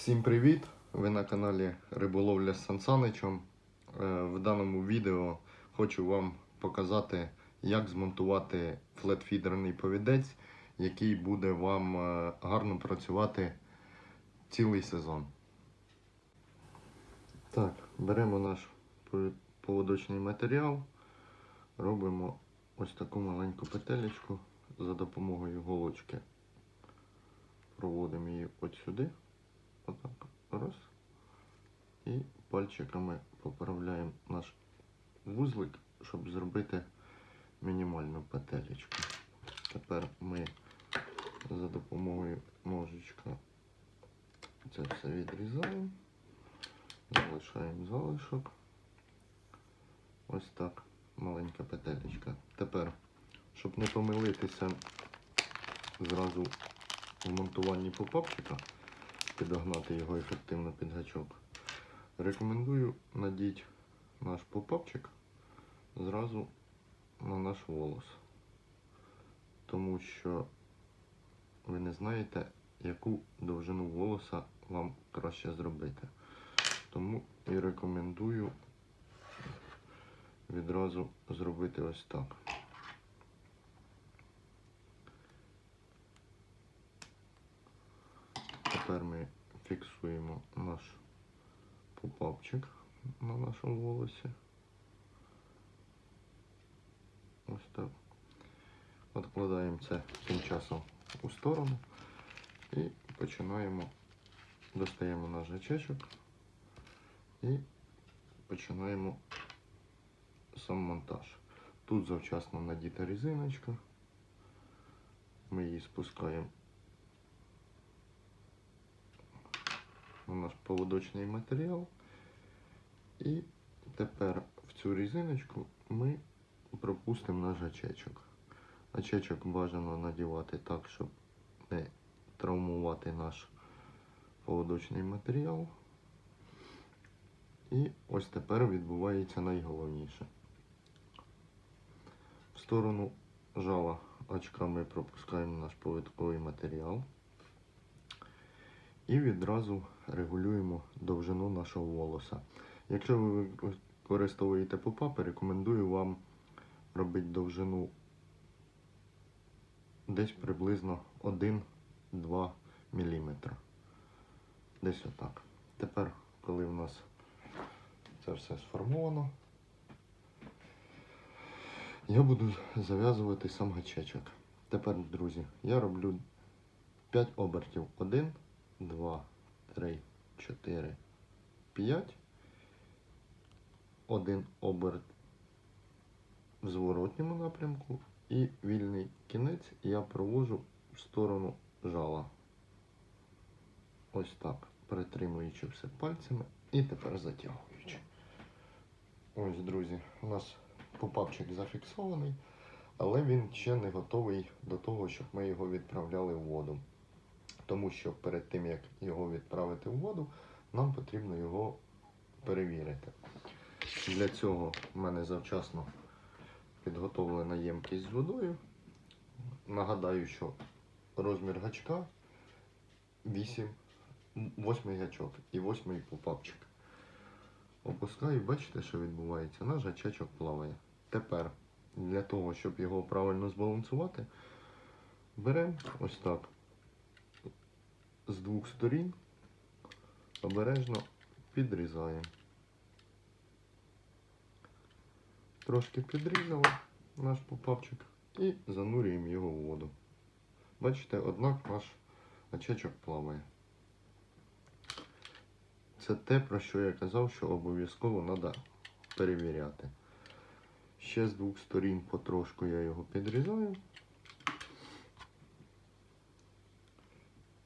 Всім привіт! Ви на каналі Риболовля з Сансаничем. Е, В даному відео хочу вам показати, як змонтувати флетфідерний повідець, який буде вам е, гарно працювати цілий сезон. Так, беремо наш поводочний матеріал, робимо ось таку маленьку петелечку за допомогою голочки. Проводимо її от сюди. Отак. Раз. І пальчиками поправляємо наш вузлик, щоб зробити мінімальну петелечку. Тепер ми за допомогою ножичка це все відрізаємо, залишаємо залишок. Ось так, маленька петелечка. Тепер, щоб не помилитися зразу в монтуванні попапчика, підогнати його ефективно під гачок. Рекомендую надіть наш попапчик зразу на наш волос. Тому що ви не знаєте, яку довжину волоса вам краще зробити. Тому і рекомендую відразу зробити ось так. Тепер ми фіксуємо наш попапчик на нашому волосі. Ось так. Откладаємо це тим часом у сторону і починаємо, достаємо наш гачечок і починаємо сам монтаж. Тут завчасно надіта резиночка. Ми її спускаємо на наш поводочний матеріал. І тепер в цю різиночку ми пропустимо наш гачечок. Гачечок бажано надівати так, щоб не травмувати наш поводочний матеріал. І ось тепер відбувається найголовніше. В сторону жала очка ми пропускаємо наш повідковий матеріал. І відразу регулюємо довжину нашого волоса. Якщо ви використовуєте попапи, рекомендую вам робити довжину десь приблизно 1-2 мм. Десь отак. Тепер, коли в нас це все сформовано, я буду зав'язувати сам гачечок. Тепер, друзі, я роблю 5 обертів. 1, 2, 3, 4, 5. Один оберт в зворотньому напрямку і вільний кінець я провожу в сторону жала. Ось так, притримуючи все пальцями і тепер затягуючи. Ось, друзі, у нас попапчик зафіксований, але він ще не готовий до того, щоб ми його відправляли в воду. Тому що перед тим, як його відправити в воду, нам потрібно його перевірити. Для цього в мене завчасно підготовлена ємкість з водою. Нагадаю, що розмір гачка 8, 8 гачок і 8 попапчик. Опускаю, бачите, що відбувається? Наш гачечок плаває. Тепер для того, щоб його правильно збалансувати, беремо ось так з двох сторін, обережно підрізаємо. Трошки підрізали наш попапчик і занурюємо його в воду. Бачите, однак наш гачечок плаває. Це те, про що я казав, що обов'язково треба перевіряти. Ще з двох сторін потрошку я його підрізаю.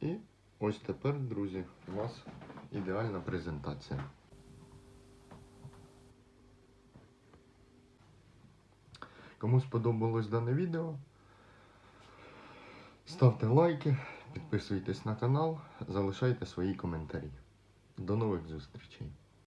І ось тепер, друзі, у вас ідеальна презентація. Кому сподобалось дане відео, ставте лайки, підписуйтесь на канал, залишайте свої коментарі. До нових зустрічей!